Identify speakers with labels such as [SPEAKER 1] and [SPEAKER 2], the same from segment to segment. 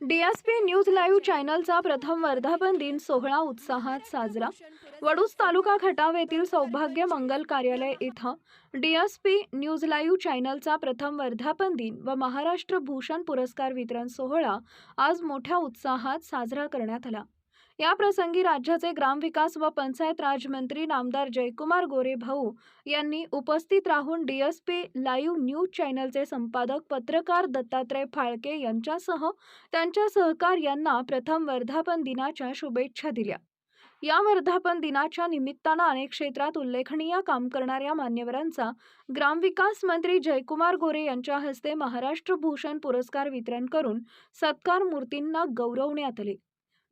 [SPEAKER 1] DSP news live चॅनलचा प्रथम वर्धापन दिन सोहळा उत्साहात साजरा. वडूज तालुका खटाव येथील सौभाग्य मंगल कार्यालय इथं डीएसपी न्यूज लाईव्ह चॅनलचा प्रथम वर्धापन दिन व महाराष्ट्र भूषण पुरस्कार वितरण सोहळा आज मोठ्या उत्साहात साजरा करण्यात आला. याप्रसंगी राज्याचे ग्रामविकास व पंचायत राज मंत्री नामदार जयकुमार गोरे भाऊ यांनी उपस्थित राहून डीएसपी लाईव्ह न्यूज चॅनलचे संपादक पत्रकार दत्तात्रय फाळके यांच्यासह त्यांच्या सहकार्यांना प्रथम वर्धापन दिनाच्या शुभेच्छा दिल्या. या वर्धापन दिनाच्या निमित्तानं अनेक क्षेत्रात उल्लेखनीय काम करणाऱ्या मान्यवरांचा ग्रामविकास मंत्री जयकुमार गोरे यांच्या हस्ते महाराष्ट्र भूषण पुरस्कार वितरण करून सत्कार मूर्तींना गौरवण्यात आले.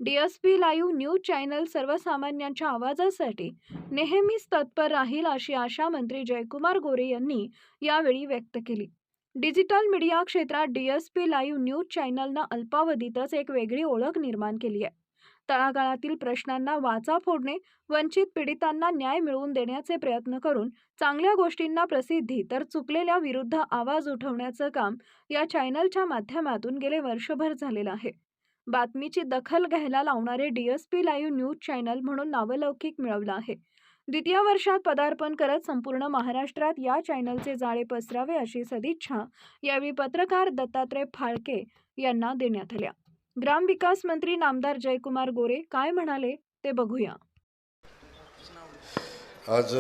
[SPEAKER 1] D S P live news channel सर्वसामान्यांच्या आवाजासाठी नेहमीच तत्पर राहील अशी आशा मंत्री जयकुमार गोरे यांनी यावेळी व्यक्त केली. डिजिटल मीडिया क्षेत्रात D S P live news चॅनलनं अल्पावधीतच एक वेगळी ओळख निर्माण केली आहे. तळागाळातील प्रश्नांना वाचा फोडणे वंचित पीडितांना न्याय मिळवून देण्याचे प्रयत्न करून चांगल्या गोष्टींना प्रसिद्धी तर चुकलेल्या विरुद्ध आवाज उठवण्याचं काम या चॅनलच्या माध्यमातून गेले वर्षभर झालेलं आहे. बातमीची दखल घ्यायला लावणारे डीएसपी लाईव्ह न्यूज चॅनल म्हणून नावलौकिक मिळवलं आहे. द्वितीय वर्षात पदार्पण करत संपूर्ण महाराष्ट्रात या चॅनलचे जाळे पसरावे अशी सदिच्छा यावेळी पत्रकार दत्तात्रय फाळके यांना देण्यात आल्या. ग्रामविकास मंत्री नामदार जयकुमार गोरे काय म्हणाले ते बघूया.
[SPEAKER 2] आज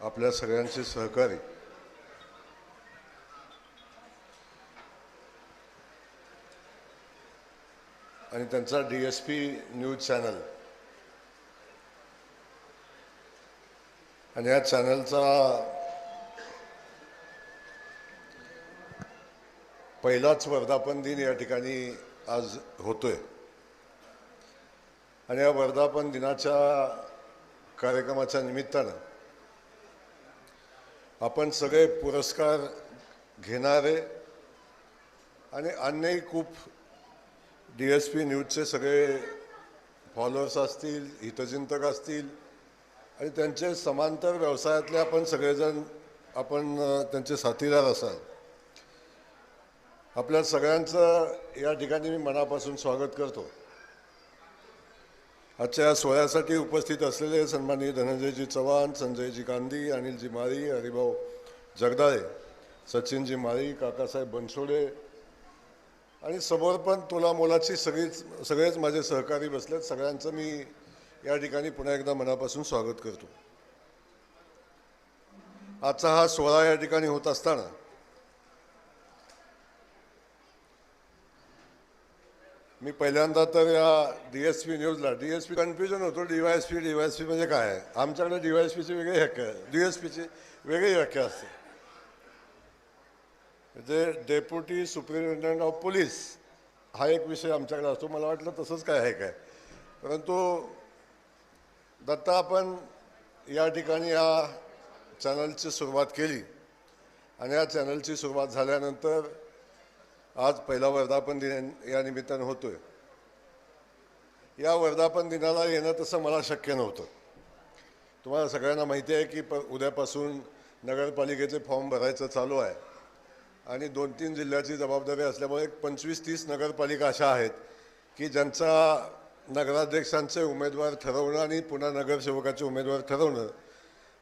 [SPEAKER 2] आपल्या सगळ्यांचे सहकारी आणि त्यांचा D S P news channel. आणि या चॅनलचा पहिलाच वर्धापन दिन या ठिकाणी आज होतोय. आणि या वर्धापन दिनाच्या कार्यक्रमाच्या निमित्तानं आपण सगळे पुरस्कार घेणारे आणि अन्यही खूप डी एस पी न्यूजचे सगळे फॉलोअर्स असतील हितचिंतक असतील आणि त्यांचे समांतर व्यवसायातले आपण सगळेजण आपण त्यांचे साथीदार असाल. आपल्या सगळ्यांचं या ठिकाणी मी मनापासून स्वागत करतो. आजच्या या सोहळ्यासाठी उपस्थित असलेले सन्माननीय धनंजयजी चव्हाण संजयजी गांधी अनिलजी माळी हरिभाऊ जगदाळे सचिनजी माळी काकासाहेब बनसोडे आणि समोर पण तुला मोलाची सगळीच सगळेच माझे सहकारी बसलेत. सगळ्यांचं मी या ठिकाणी पुन्हा एकदा मनापासून स्वागत करतो. आजचा हा सोहळा या ठिकाणी होत असताना मी पहिल्यांदा तर या डी एस पी न्यूजला डी एस पी कन्फ्युजन होतो D Y S P D Y S P म्हणजे काय? आहे आमच्याकडे डी वाय एस पीची वेगळी व्याख्या आहे डी एस पीची वेगळी व्याख्या असते. जे डेप्युटी सुप्रिटेंडंट ऑफ पोलीस हा एक विषय आमच्याकडे असतो. मला वाटलं तसंच काय आहे काय. परंतु दत्ता आपण या ठिकाणी या चॅनलची सुरुवात केली. आणि या चॅनलची सुरुवात झाल्यानंतर आज पहिला वर्धापन दिन या निमित्तानं आहे या वर्धापन दिनाला येणं तसं मला शक्य नव्हतं. तुम्हाला सगळ्यांना माहिती आहे की प उद्यापासून नगरपालिकेचे फॉर्म भरायचं चालू आहे. आणि दोन तीन जिल्ह्याची जबाबदारी असल्यामुळे एक पंचवीस तीस नगरपालिका अशा आहेत की ज्यांचा नगराध्यक्षांचे उमेदवार ठरवणं आणि पुन्हा नगरसेवकाचे उमेदवार ठरवणं.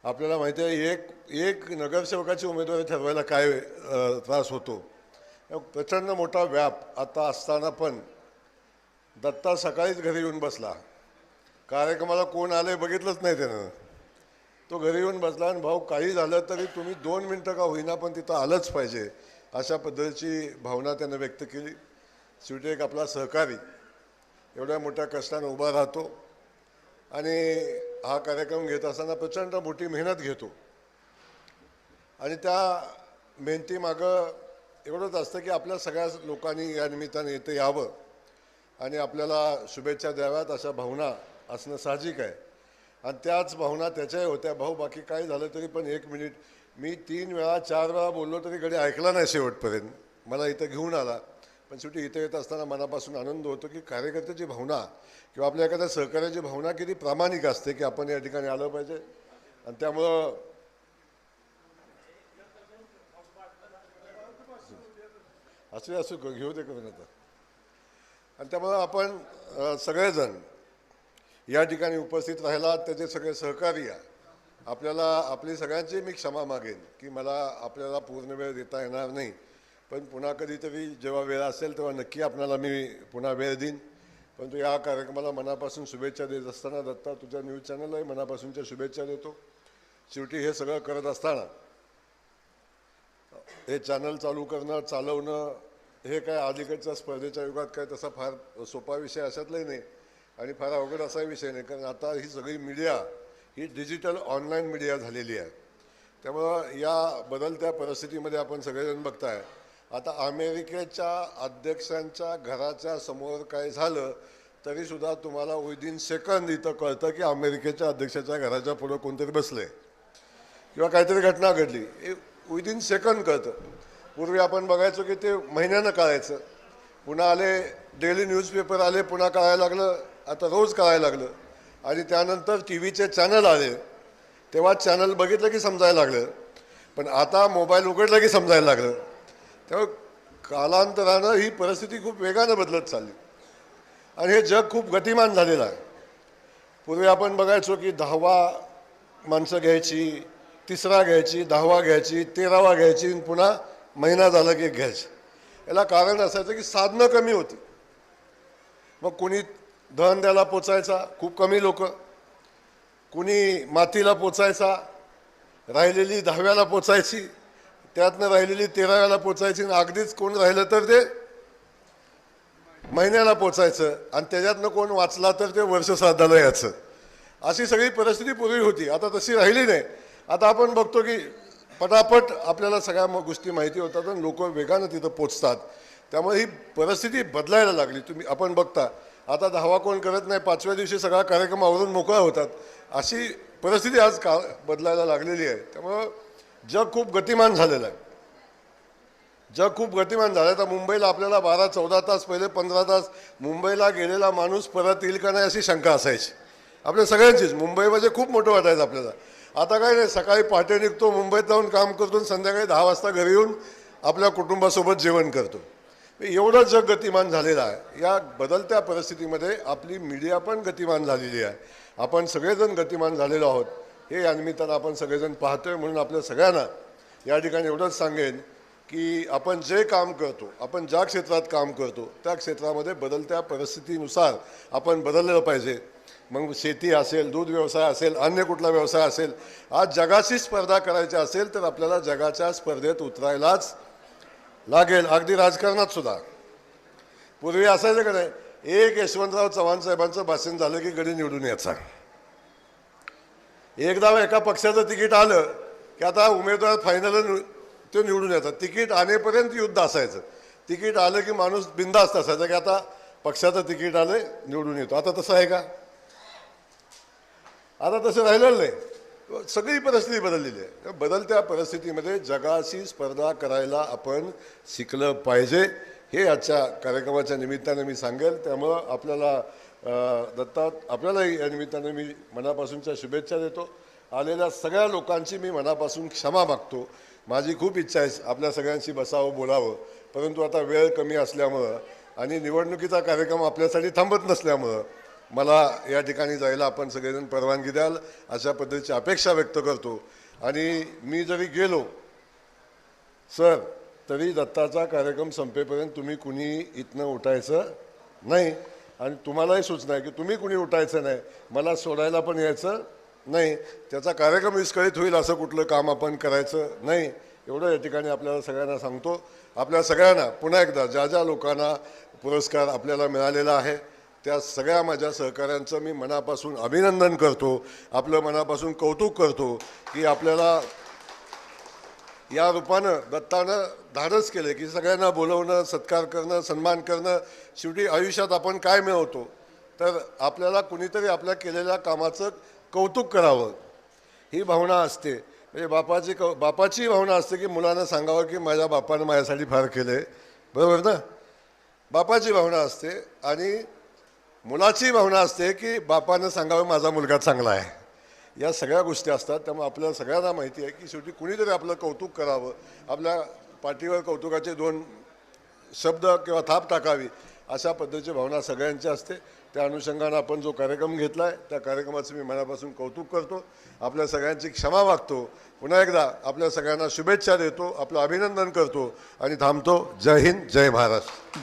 [SPEAKER 2] आपल्याला माहिती आहे एक एक नगरसेवकाची उमेदवारी ठरवायला काय त्रास होतो? प्रचंड मोठा व्याप आता असताना पण दत्ता सकाळीच घरी येऊन बसला. कार्यक्रमाला कोण आले बघितलंच नाही त्यानं. तो घरी येऊन बसला आणि भाऊ काही झालं तरी तुम्ही दोन मिनटं का होईना पण तिथं आलंच पाहिजे. अशा पद्धतीची भावना त्यानं व्यक्त केली. शेवटी एक आपला सहकारी एवढ्या मोठ्या कष्टानं उभा राहतो आणि हा कार्यक्रम घेत असताना प्रचंड मोठी मेहनत घेतो. आणि त्या मेहनतीमागं एवढंच असतं की आपल्या सगळ्या लोकांनी या निमित्ताने इथे यावं आणि आपल्याला शुभेच्छा द्याव्यात अशा भावना असणं साहजिक आहे. आणि त्याच भावना त्याच्याही होत्या. भाऊ बाकी काय झालं तरी पण एक मिनिट. मी तीन वेळा चार वेळा बोललो तरी कधी ऐकला नाही शेवटपर्यंत. मला इथं घेऊन आला. पण शेवटी इथं येत असताना मनापासून आनंद होतो की कार्यकर्त्याची भावना किंवा आपल्या एखाद्या सहकार्याची भावना किती प्रामाणिक असते की आपण या ठिकाणी आलं पाहिजे. आणि त्यामुळं असू असू घेऊ दे करून आता. आणि त्यामुळं आपण सगळेजण या ठिकाणी उपस्थित राहिला त्याचे सगळे सहकार्य आपल्याला आपली सगळ्यांची मी क्षमा मागेन की मला आपल्याला पूर्ण वेळ देता येणार नाही. पण पुन्हा कधीतरी जेव्हा वेळ असेल तेव्हा नक्की आपल्याला मी पुन्हा वेळ देईन. परंतु या कार्यक्रमाला मनापासून शुभेच्छा देत असताना दत्ता तुझ्या न्यूज चॅनललाही मनापासूनच्या शुभेच्छा देतो. शेवटी हे सगळं करत असताना हे चॅनल चालू करणं चालवणं हे काय अलीकडच्या स्पर्धेच्या युगात काय तसा फार सोपा विषय अशातलाही नाही. आणि फार अवघड असा विषय नाही कारण आता ही सगळी मीडिया ही डिजिटल ऑनलाईन मीडिया झालेली आहे. त्यामुळं या बदलत्या परिस्थितीमध्ये आपण सगळेजण बघताय. आता अमेरिकेच्या अध्यक्षांच्या घराच्या समोर काय झालं तरीसुद्धा तुम्हाला विदिन सेकंद इथं कळतं की अमेरिकेच्या अध्यक्षाच्या घराच्या पुढं कोणतरी बसलंय. किंवा काहीतरी घटना घडली हे विदिन सेकंद कळतं. पूर्वी आपण बघायचो की ते महिन्यानं कळायचं. पुन्हा आले डेली न्यूजपेपर आले पुन्हा कळायला लागलं आता रोज कळायला लागलं. आणि त्यानंतर टी व्हीचे चॅनल आले. तेव्हा चॅनल बघितलं की समजायला लागलं. पण आता मोबाईल उघडला की समजायला लागलं. तेव्हा कालांतरानं ही परिस्थिती खूप वेगानं बदलत चालली. आणि हे जग खूप गतिमान झालेलं आहे. पूर्वी आपण बघायचो की दहावा माणसं घ्यायची तिसरा घ्यायची दहावा घ्यायची तेरावा घ्यायची आणि पुन्हा महिना झाला की एक घ्यायची. याला कारण असायचं की साधनं कमी होती. मग कुणी धन द्यायला पोचायचा खूप कमी लोक. कुणी मातीला पोचायचा राहिलेली दहाव्याला पोचायची त्यातनं राहिलेली तेराव्याला पोचायची आणि अगदीच कोण राहिलं तर ते महिन्याला पोचायचं आणि त्याच्यातनं कोण वाचला तर ते वर्ष श्राद्धाला यायचं अशी सगळी परिस्थिती पूर्वी होती आता तशी राहिली नाही. आता आपण बघतो की पटापट आपल्याला सगळ्या गोष्टी माहिती होतात आणि लोक वेगानं तिथं पोचतात. त्यामुळे ही परिस्थिती बदलायला लागली. तुम्ही आपण बघता आता दहावा कोण करत नाही पाचव्या दिवशी सगळा कार्यक्रम आवरून मोकळा होतात. अशी परिस्थिती आज का बदलायला लागलेली आहे. त्यामुळं जग खूप गतिमान झालेलं आहे. जग खूप गतिमान झालं तर मुंबईला आपल्याला बारा चौदा तास पहिले पंधरा तास मुंबईला गेलेला माणूस परत येईल का नाही अशी शंका असायची. आपल्या सगळ्यांचीच. मुंबई म्हणजे खूप मोठं वाटायचं आपल्याला. आता काय नाही सकाळी पहाटे निघतो मुंबईत जाऊन काम करतो संध्याकाळी दहा वाजता घरी येऊन आपल्या कुटुंबासोबत जेवण करतो. एवढं जग गतिमान झालेलं आहे. या बदलत्या परिस्थितीमध्ये आपली मीडिया पण गतिमान झालेली आहे. आपण सगळेजण गतिमान झालेलो आहोत. हे या निमित्तानं आपण सगळेजण पाहतोय म्हणून आपल्या सगळ्यांना या ठिकाणी एवढंच सांगेन की आपण जे काम करतो आपण ज्या क्षेत्रात काम करतो त्या क्षेत्रामध्ये बदलत्या परिस्थितीनुसार आपण बदललं पाहिजे. मग शेती असेल दूध व्यवसाय असेल अन्य कुठला व्यवसाय असेल आज जगाशी स्पर्धा करायची असेल तर आपल्याला जगाच्या स्पर्धेत उतरायलाच लागेल. अगदी राजकारणात सुद्धा. पूर्वी असायचं का नाही? एक यशवंतराव चव्हाण साहेबांचं भाषण झालं की गडी निवडून यायचा. एकदा एका पक्षाचं तिकीट आलं की आता उमेदवार फायनल तो निवडून येतात तिकीट आणेपर्यंत युद्ध असायचं. तिकीट आलं की माणूस बिंदास्त असायचा की आता पक्षाचं तिकीट आलं निवडून येतो. आता तसं आहे का? आता तसं राहिलेलं नाही. सगळी परिस्थिती बदललेली आहे. बदलत्या परिस्थितीमध्ये जगाशी स्पर्धा करायला आपण शिकलं पाहिजे. हे आजच्या कार्यक्रमाच्या निमित्ताने मी सांगेल. त्यामुळं आपल्याला दत्ता आपल्यालाही या निमित्ताने मी मनापासूनच्या शुभेच्छा देतो. आलेल्या सगळ्या लोकांची मी मनापासून क्षमा मागतो. माझी खूप इच्छा आहे आपल्या सगळ्यांशी बसावं बोलावं. परंतु आता वेळ कमी असल्यामुळं आणि निवडणुकीचा कार्यक्रम आपल्यासाठी थांबत नसल्यामुळं मला या ठिकाणी जायला आपण सगळेजण परवानगी द्याल अशा पद्धतीची अपेक्षा व्यक्त करतो. आणि मी जरी गेलो सर तरी दत्ताचा कार्यक्रम संपेपर्यंत तुम्ही कुणी इथनं उठायचं नाही. आणि तुम्हालाही सूचना आहे की तुम्ही कुणी उठायचं नाही. मला सोडायला पण यायचं नाही. त्याचा कार्यक्रम विस्कळीत होईल असं कुठलं काम आपण करायचं नाही. एवढं या ठिकाणी आपल्याला सगळ्यांना सांगतो. आपल्या सगळ्यांना पुन्हा एकदा ज्या ज्या लोकांना पुरस्कार आपल्याला मिळालेला आहे त्या सगळ्या माझ्या सहकाऱ्यांचं मी मनापासून अभिनंदन करतो. आपलं मनापासून कौतुक करतो की आपल्याला या रूपानं दत्तानं धाडस केलं की सगळ्यांना बोलवणं सत्कार करणं सन्मान करणं शेवटी आयुष्यात आपण काय मिळवतो? तर आपल्याला कुणीतरी आपल्या केलेल्या कामाचं कौतुक करावं. ही भावना असते. म्हणजे बापाची क बापाची भावना असते की मुलांना सांगावं की माझ्या बापानं माझ्यासाठी फार केलं आहे बरोबर ना? बापाची भावना असते आणि मुलाची भावना असते की बापानं सांगावं माझा मुलगा चांगला आहे. या सगळ्या गोष्टी असतात त्यामुळे आपल्याला सगळ्यांना माहिती आहे की शेवटी कुणीतरी आपलं कौतुक करावं. आपल्या पाठीवर कौतुकाचे दोन शब्द किंवा थाप टाकावी अशा पद्धतीची भावना सगळ्यांची असते. त्या अनुषंगानं आपण जो कार्यक्रम घेतला आहे त्या कार्यक्रमाचं मी मनापासून कौतुक करतो. आपल्या सगळ्यांची क्षमा मागतो. पुन्हा एकदा आपल्या सगळ्यांना शुभेच्छा देतो आपलं अभिनंदन करतो आणि थांबतो. जय हिंद जय महाराष्ट्र.